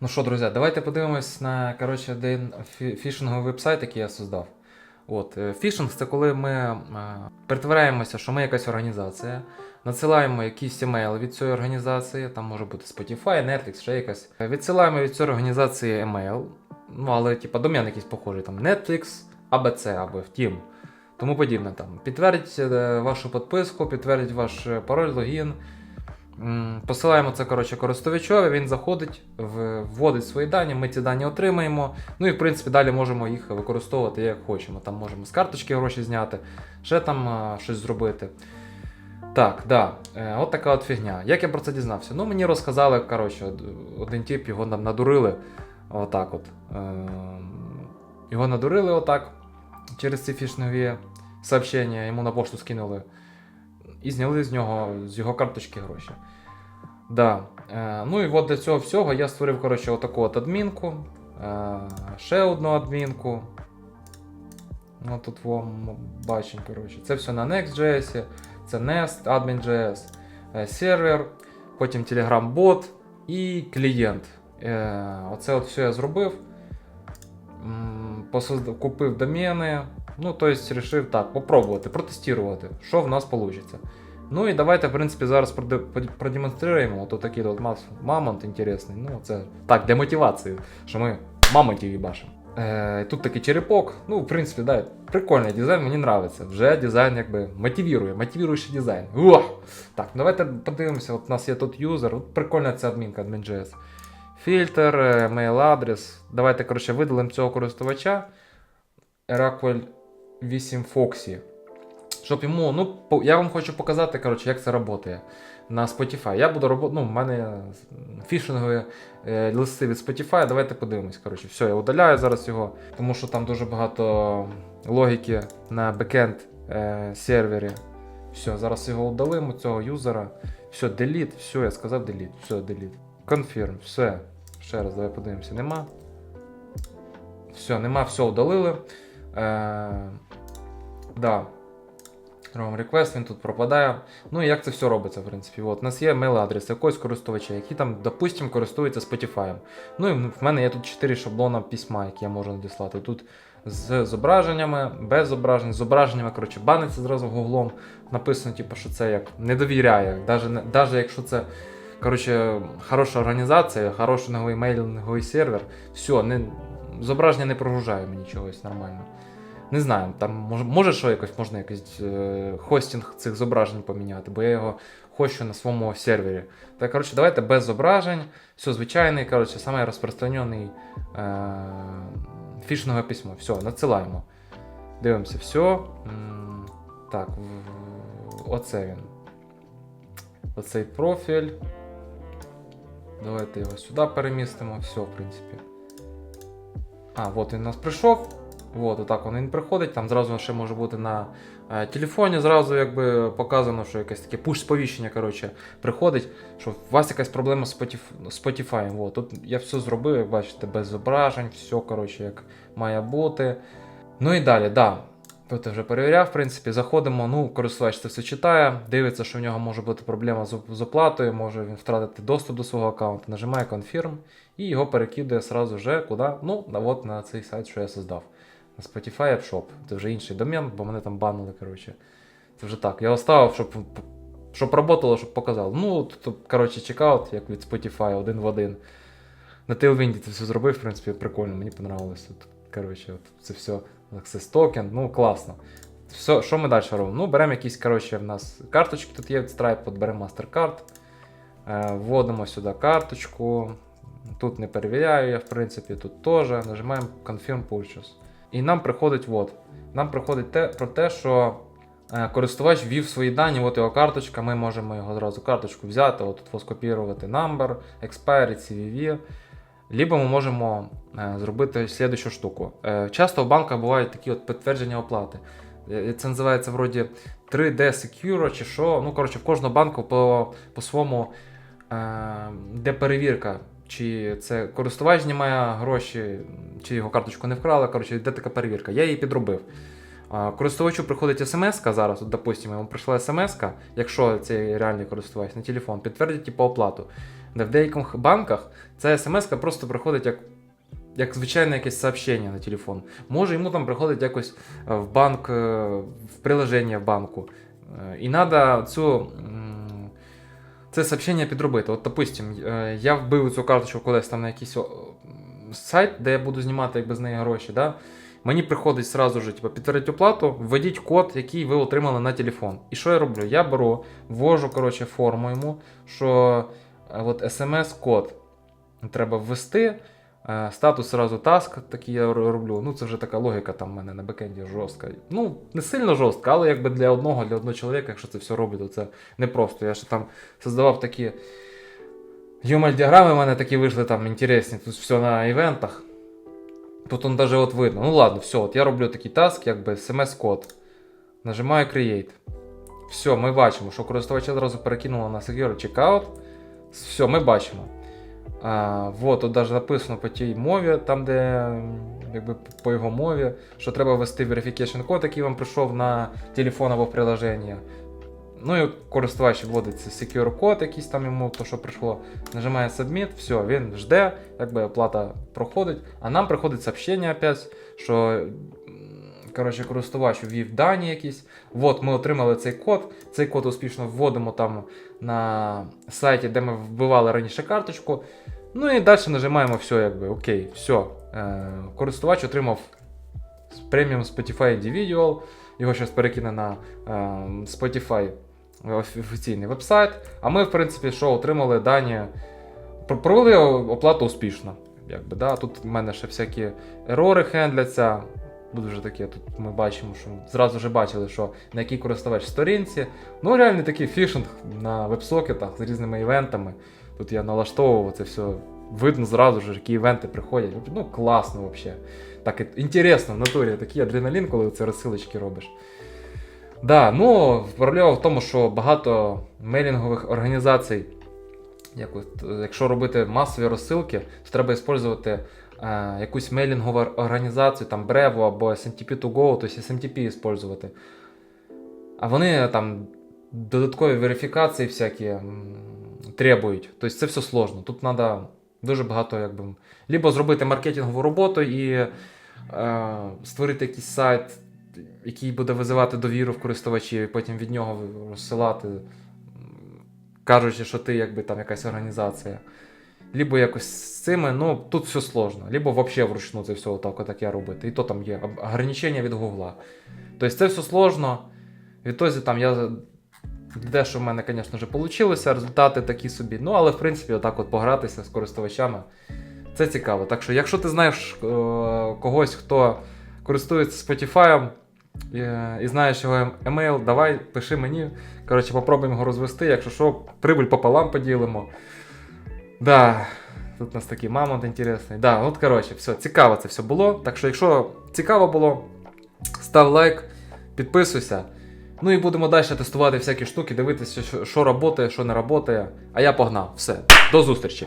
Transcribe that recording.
Ну що, друзі, давайте подивимось на коротше, один фішинговий вебсайт, який я создав. От, е, фішинг це коли ми е, притворяємося, що ми якась організація, надсилаємо якийсь емейл від цієї організації, там може бути Spotify, Netflix, ще якась. Е, Відсилаємо від цієї організації емейл, ну але типа домен якийсь похожий, там Netflix, ABC або Team. Тому подібне там. Підтвердіть вашу підписку, підтвердіть ваш пароль, логін. Посилаємо це коротше, користувачові, він заходить, вводить свої дані, ми ці дані отримаємо. Ну і в принципі далі можемо їх використовувати як хочемо. Там можемо з карточки гроші зняти, ще там а, щось зробити. Так, да, е, от така от фігня. Як я про це дізнався? Ну, мені розказали, коротше, один тип, його нам надурили. Отак от. Ем, Його надурили отак через ці фішнові сообщення, йому на пошту скинули і зняли з нього з його карточки гроші. Да. Е, ну і от для цього всього я створив коротше, отаку от адмінку, е, ще одну адмінку. Ну тут вам бачимо, коротше. Це все на Next.js, це Nest, Admin.js, е, сервер, потім Telegram бот і клієнт. Е, оце от все я зробив. Купив домени. Ну, тобто, вирішив так, попробувати, протестувати, що в нас вийде. Ну і давайте, в принципі, зараз продемонструємо. Ото такий от мамонт інтересний. Ну, це так, для мотивації, що ми мамонтів їбашимо. Е, тут такий черепок. Ну, в принципі, да, прикольний дизайн, мені подобається. Вже дизайн якби мотивує, мотивуючий дизайн. Ух! Так, давайте подивимося. От у нас є тут юзер. От прикольна ця адмінка admin.js. Фільтр, е, mail адрес. Давайте, коротше, видалимо цього користувача. Eraquel 8 Foxy. Щоб йому, ну, я вам хочу показати, коротше, як це працює на Spotify. Я буду робити, ну, в мене фішингові е, листи від Spotify. Давайте подивимось. Коротше, все, я удаляю зараз його, тому що там дуже багато логіки на бекенд е, сервері. Все, зараз його удалимо, цього юзера. Все, delete, все, я сказав delete, все, delete. Confirm, все. Ще раз, давай подивимося, нема. Все, нема, все удалили. Е, да. Робимо request, він тут пропадає. Ну і як це все робиться, в принципі. От, у нас є мейл-адрес якогось користувача, який там, допустимо, користується Spotify. Ну і в мене є тут 4 шаблона письма, які я можу надіслати. Тут з зображеннями, без зображень, з зображеннями, коротше, баниться зразу гуглом. Написано, типу, що це як не довіряє. Навіть якщо це коротше, хороша організація, хороший новий мейлинговий сервер, все, не, зображення не прогружає мені чогось нормально. Не знаю, там може, може що якось можна якось е, хостинг цих зображень поміняти, бо я його хочу на своєму сервері. Так, коротше, давайте без зображень, все звичайний, коротше, саме розпространений е, фішингове письмо. Все, надсилаємо. Дивимося, все. Так, оце він. Оцей профіль. Давайте його сюди перемістимо. Все, в принципі. А, от він у нас прийшов. От, отак він приходить. Там зразу ще може бути на е, телефоні, зразу якби показано, що якесь таке пуш-сповіщення коротше, приходить, що у вас якась проблема з Spotify. От, тут я все зробив, як бачите, без зображень, все коротше, як має бути. Ну і далі, да. Тут вже перевіряв, в принципі, заходимо, ну, користувач це все читає, дивиться, що в нього може бути проблема з, оплатою, може він втратити доступ до свого аккаунту, нажимає Confirm і його перекидує сразу вже куди? Ну, от на цей сайт, що я создав. Spotify App Shop. Це вже інший домен, бо мене там банили, коротше. Це вже так. Я оставив, щоб, щоб работало, щоб показав. Ну, тут, коротше, чекаут, як від Spotify, один в один. На Tailwind це все зробив, в принципі, прикольно, мені понравилось. Тут, коротше, от це все Access токен, ну класно. Все, що ми далі робимо? Ну, беремо якісь, коротше, в нас карточки тут є від Stripe, от беремо MasterCard, е, вводимо сюди карточку. Тут не перевіряю я, в принципі, тут теж. Нажимаємо Confirm Purchase. І нам приходить от. Нам приходить те, про те, що е, користувач ввів свої дані, от його карточка, ми можемо його зразу карточку взяти, от скопірувати number, expiry, CVV. Либо ми можемо е, зробити слідущу штуку. Е, часто в банках бувають такі от підтвердження оплати. Це називається вроді 3D Secure чи що. Ну, коротше, в кожного банку по, по своєму де перевірка, чи це користувач знімає гроші, чи його карточку не вкрали. Коротше, де така перевірка. Я її підробив. Користувачу приходить смс зараз, от, допустимо, йому прийшла смс якщо це реальний користувач на телефон, підтвердить типу, оплату. в деяких банках ця смс просто приходить як, як звичайне якесь сообщення на телефон. Може йому там приходить якось е, в банк, е, в приложення в банку. Е, І треба цю. Це сообщення підробити. От, допустим, я вбив цю карточку колись там на якийсь сайт, де я буду знімати якби з неї гроші. Да? Мені приходить сразу же, типу, підтвердіть оплату, введіть код, який ви отримали на телефон. І що я роблю? Я беру, ввожу коротше, форму йому, що е, от смс-код треба ввести. е, Статус сразу таск, такий я роблю. Ну, це вже така логіка там в мене на бекенді жорстка. Ну, не сильно жорстка, але якби для одного, для одного чоловіка, якщо це все роблю, то це непросто. Я ще там создавав такі. Юмаль діаграми в мене такі вийшли там інтересні, тут все на івентах. Тут он даже от видно. Ну ладно, все, от я роблю такий таск, якби смс-код. Нажимаю Create. Все, ми бачимо, що користувача одразу перекинуло на Secure Checkout. Все, ми бачимо. А, вот, тут навіть написано по тій мові, там, де якби по його мові, що треба ввести verification код, який вам прийшов на телефон або приложення. Ну і користувач вводить цей secure код, якийсь там йому то, що прийшло, нажимає Submit, все, він жде, якби оплата проходить, а нам приходить сообщення опять, що коротше, користувач ввів дані якісь. От ми отримали цей код. Цей код успішно вводимо там на сайті, де ми вбивали раніше карточку. Ну і далі нажимаємо все, якби окей, все. Користувач отримав преміум Spotify Individual. Його щось перекине на е, Spotify офіційний вебсайт. А ми, в принципі, що отримали дані, провели оплату успішно. Якби, да? Тут в мене ще всякі ерори хендляться. Буде вже таке, тут ми бачимо, що зразу вже бачили, що на якій користувач сторінці. Ну, реально такий фішинг на вебсокетах з різними івентами. Тут я налаштовував це все. Видно зразу ж, які івенти приходять. Ну, класно взагалі. Так інтересно в натурі, такий адреналін, коли це розсилочки робиш. Да, ну, проблема в тому, що багато мейлінгових організацій, як от, якщо робити масові розсилки, то треба використовувати е, якусь мейлінгову організацію, там Brevo або SMTP2Go, тобто SMTP використовувати. А вони там додаткові верифікації всякі требують. Тобто це все сложно. Тут треба дуже багато, якби, либо зробити маркетингову роботу і е, створити якийсь сайт, який буде визивати довіру в користувачів, і потім від нього розсилати, кажучи, що ти якби там якась організація. Либо якось з цими, ну тут все сложно. Либо взагалі вручну це все отак, отак я робити. І то там є ограничення від Гугла. Тобто це все сложно. Відтоді там я. Дещо в мене, звісно ж, вийшло, результати такі собі. Ну, але в принципі, отак от погратися з користувачами. Це цікаво. Так що, якщо ти знаєш е, когось, хто користується Spotify е, і знаєш його емейл, давай, пиши мені. Коротше, попробуємо його розвести. Якщо що, прибуль пополам поділимо. Да, тут у нас такий мамонт інтересний. Да, от коротше, все, цікаво це все було. Так що, якщо цікаво було, став лайк, підписуйся. Ну і будемо далі тестувати всякі штуки, дивитися, що, що працює, що не працює. А я погнав. Все, до зустрічі!